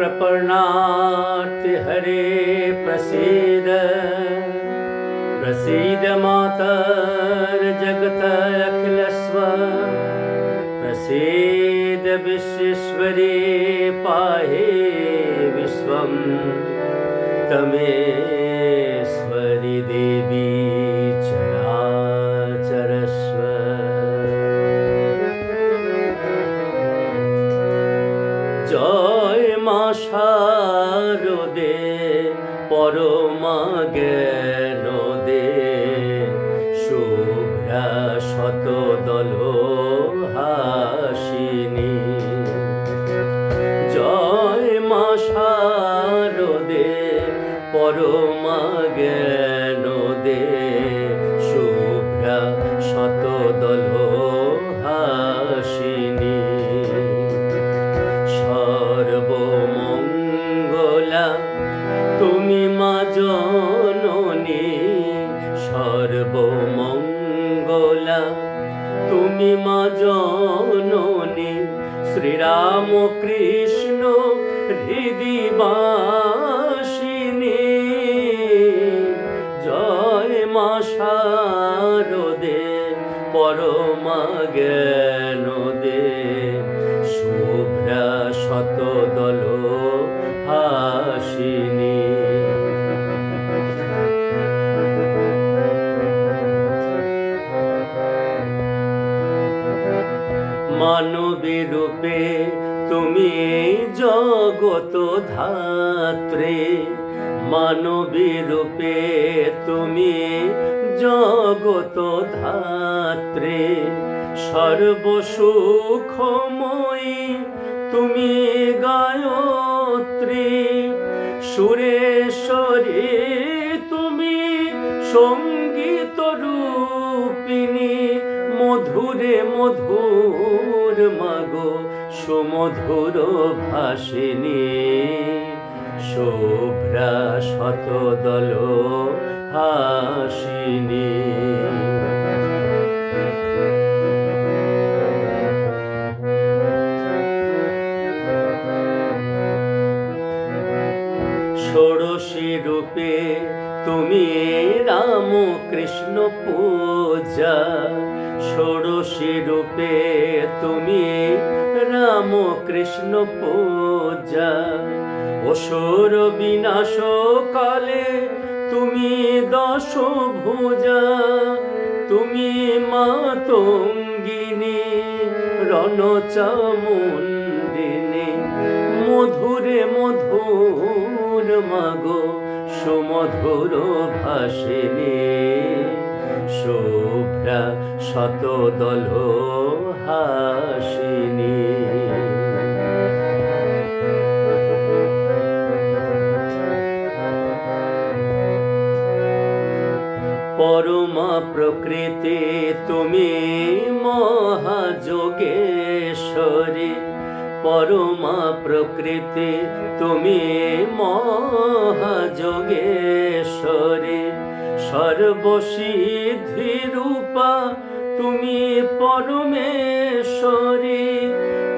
शरणार्ति हरे प्रसीद। प्रसीद मातर्जगत अखिलस्व। प्रसीद विश्वेश्वरी पाहि विश्वं। तमेश्वरि শারদে পরমা জ্ঞান দে শুভ্রা শত দল হাসিনী। জয় মা শারদে পরমা জ্ঞান দে সর্বমঙ্গলা তুমি মা জননী শ্রীরাম কৃষ্ণ হৃদিবাসিনী। জয় মা শারদে পরমা জ্ঞান মানবী রূপে তুমি জগত ধাত্রে। মানবী রূপে তুমি জগত ধাত্রে। সর্বসুখময়ী তুমি গায়ত্রী। সুরেশ্বরী তুমি সংগীত রূপিণী মধুরে মধুর মাগো সুমধুর ভাসিনী। শুভ্রা শতদল হাসিনী। ষোড়শী রূপে তুমি রাম কৃষ্ণ পূজা ষোড়শী রূপে তুমি রাম কৃষ্ণ পূজা অসুর বিনাশ কালে তুমি দশ ভুজা তুমি মাতঙ্গিনী, রণচামুণ্ডিনী, মধুরে মধুর মাগো। সুমধুর ভাসিনী শুভ্রা শতদল হাসিনী। পরমা প্রকৃতি তুমি মহাযোগেশ্বরী। পরমা প্রকৃতি তুমি মহাযোগেশ্বরী সর্বসিদ্ধি রূপা তুমি পরমেশ্বরী।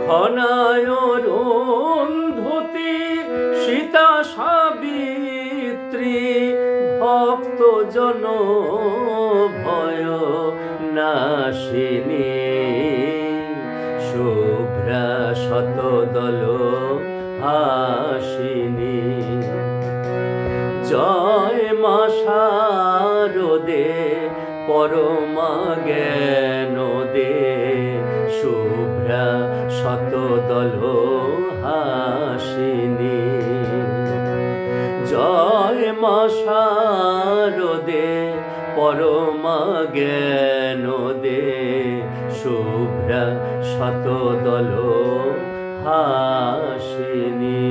খনায় রন্ধতি সীতা সাবিত্রী ভক্ত জন ভয় নাশিনী। শুভ্রা শতদল হাসিনী জয় পরমা জ্ঞান দে শুভ্রা শতদল হাসিনী। জয় মা শারদে পরমা জ্ঞান দে শুভ্রা শতদল হাসিনী।